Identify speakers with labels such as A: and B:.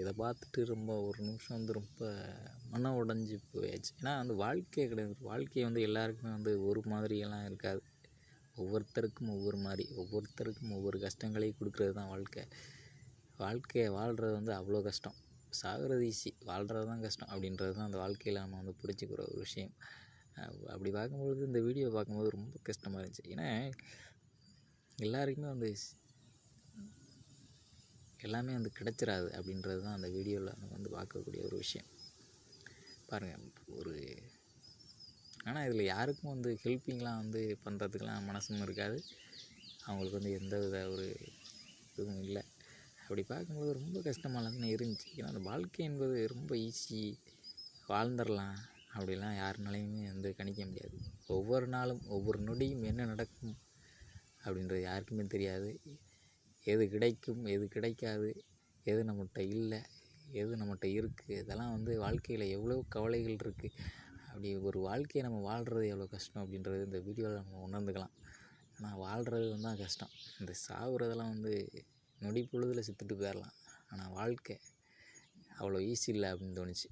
A: இதை பார்த்துட்டு ரொம்ப ஒரு நிமிஷம் வந்து ரொம்ப மன உடஞ்சி போயாச்சு. ஏன்னா வந்து வாழ்க்கையே கிடையாது. வாழ்க்கை வந்து எல்லாருக்குமே வந்து ஒரு மாதிரியெல்லாம் இருக்காது. ஒவ்வொருத்தருக்கும் ஒவ்வொரு மாதிரி. ஒவ்வொருத்தருக்கும் ஒவ்வொரு கஷ்டங்களையும் கொடுக்குறது தான் வாழ்க்கை. வாழ்க்கையை வாழ்கிறது வந்து அவ்வளோ கஷ்டம். சாகிறது ஈஸி வாழ்கிறது தான் கஷ்டம் அப்படின்றது தான் அந்த வாழ்க்கையில் நம்ம வந்து பிடிச்சிக்கிற ஒரு விஷயம். அப்படி பார்க்கும்பொழுது இந்த வீடியோ பார்க்கும்போது ரொம்ப கஷ்டமாக இருந்துச்சு. ஏன்னா எல்லாருக்குமே வந்து எல்லாமே வந்து கிடச்சிடாது அப்படின்றது தான் அந்த வீடியோவில் நம்ம வந்து பார்க்கக்கூடிய ஒரு விஷயம். பாருங்கள் ஒரு ஆனால் இதில் யாருக்கும் வந்து ஹெல்ப்பிங்லாம் வந்து பண்ணுறதுக்கெலாம் மனசும் இருக்காது. அவங்களுக்கு வந்து எந்த வித ஒரு இதுவும் இல்லை. அப்படி பார்க்கும்போது ரொம்ப கஷ்டமாலாம் தான் இருந்துச்சு. ஏன்னா அந்த வாழ்க்கை என்பது ரொம்ப ஈஸி. வாழ்ந்துடலாம் அப்படிலாம் யாருனாலையுமே வந்து கணிக்க முடியாது. ஒவ்வொரு நாளும் ஒவ்வொரு நொடியும் என்ன நடக்கும் அப்படின்றது யாருக்குமே தெரியாது. எது கிடைக்கும் எது கிடைக்காது எது நம்மகிட்ட இல்லை எது நம்மகிட்ட இருக்குது இதெல்லாம் வந்து வாழ்க்கையில் எவ்வளோ கவலைகள் இருக்குது அப்படி ஒரு வாழ்க்கையை நம்ம வாழ்கிறது எவ்வளோ கஷ்டம் அப்படின்றது இந்த வீடியோவில் நம்ம உணர்ந்துக்கலாம். ஆனால் வாழ்கிறது வந்து தான் கஷ்டம். இந்த சாகுறதெல்லாம் வந்து நொடி பொழுதில் செத்துட்டு போயிடலாம் ஆனால் வாழ்க்கை அவ்வளோ ஈஸி இல்லை அப்படின்னு தோணுச்சு.